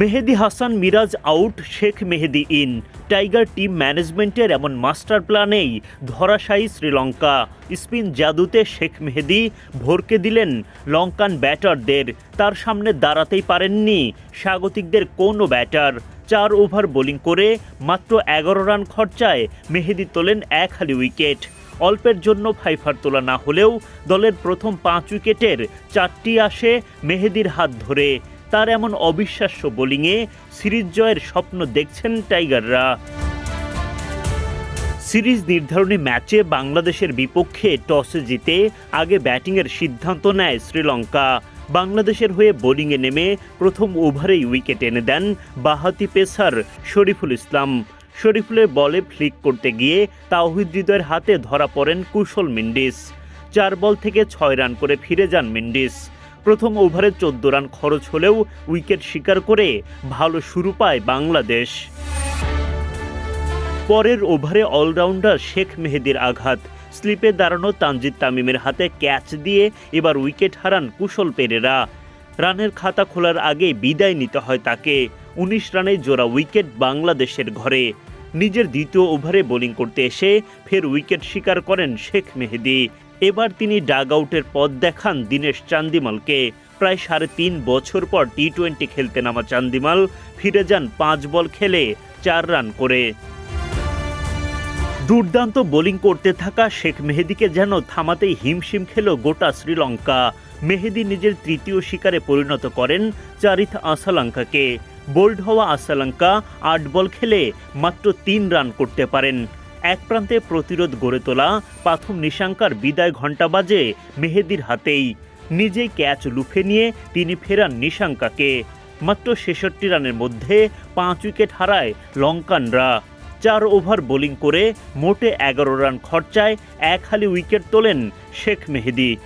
Mehedi Hasan, Miraj out, Sheikh Mehedi in. Tiger team ম্যানেজমেন্টের এমন master প্ল্যানেই ধরাশায়ী শ্রীলঙ্কা। স্পিন জাদুতে শেখ মেহেদি, ভরকে দিলেন লঙ্কান ব্যাটারদের। তার সামনে দাঁড়াতেই পারেননি স্বাগতিকদের কোনো ব্যাটার। চার ওভার বোলিং করে মাত্র এগারো রান খরচায় মেহেদি তোলেন এক হালি উইকেট। অল্পের জন্য ফাইফার তোলা না হলেও দলের প্রথম পাঁচ উইকেটের চারটি আসে মেহেদির হাত ধরে। তার এমন অবিশ্বাস্য বোলিংয়ে সিরিজ জয়ের স্বপ্ন দেখছেন টাইগাররা। সিরিজ নির্ধারণী ম্যাচে বাংলাদেশের বিপক্ষে টসে জিতে আগে ব্যাটিংয়ের সিদ্ধান্ত নেয় শ্রীলঙ্কা। বাংলাদেশের হয়ে বোলিংয়ে নেমে প্রথম ওভারেই উইকেট এনে দেন বাহাতি পেসার শরীফুল ইসলাম। শরীফুলের বলে ফ্লিক করতে গিয়ে তাওহিদ হৃদয়ের হাতে ধরা পড়েন কুশল মিন্ডিস। চার বল থেকে ছয় রান করে ফিরে যান মিন্ডিস। প্রথম ওভারে চোদ্দ রান খরচ হলেও উইকেট শিকার করে ভালো শুরু পায় বাংলাদেশ। পরের ওভারে অলরাউন্ডার শেখ মেহেদির আঘাত। স্লিপে দাঁড়ানো তানজিদ তামিমের হাতে ক্যাচ দিয়ে এবার উইকেট হারান কুশল পেরেরা। রানের খাতা খোলার আগে বিদায় নিতে হয় তাকে। উনিশ রানে জোড়া উইকেট বাংলাদেশের ঘরে। নিজের দ্বিতীয় ওভারে বোলিং করতে এসে ফের উইকেট শিকার করেন শেখ মেহেদি। এবার তিনি ডাগ আউটের পথ দেখান দীনেশ চান্দিমালকে। প্রায় সাড়ে তিন বছর পর টি টোয়েন্টি খেলতে নামা চান্দিমাল ফিরে যান পাঁচ বল খেলে চার রান করে। দুর্দান্ত বোলিং করতে থাকা শেখ মেহেদিকে যেন থামাতেই হিমশিম খেল গোটা শ্রীলঙ্কা। মেহেদি নিজের তৃতীয় শিকারে পরিণত করেন চারিথ আসালঙ্কাকে বোল্ড হওয়া আসালঙ্কা আট বল খেলে মাত্র তিন রান করতে পারেন। এক প্রান্তে প্রতিরোধ গড়ে তোলা পাথম নিশাঙ্কার বিদায় ঘণ্টা বাজে মেহেদির হাতেই। নিজেই ক্যাচ লুফে নিয়ে তিনি ফেরান নিশাঙ্কাকে। মাত্র ছেষট্টি রানের মধ্যে পাঁচ উইকেট হারায় লঙ্কানরা। চার ওভার বোলিং করে মোটে এগারো রান খরচায় এক হালি উইকেট তোলেন শেখ মেহেদি।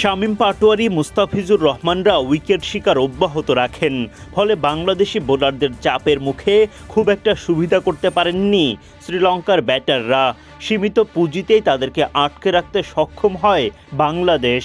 শামীম পাটোয়ারি, মুস্তাফিজুর রহমানরা উইকেট শিকার অব্যাহত রাখেন। ফলে বাংলাদেশি বোলারদের চাপের মুখে খুব একটা সুবিধা করতে পারেননি শ্রীলঙ্কার ব্যাটাররা। সীমিত পুঁজিতেই তাদেরকে আটকে রাখতে সক্ষম হয় বাংলাদেশ।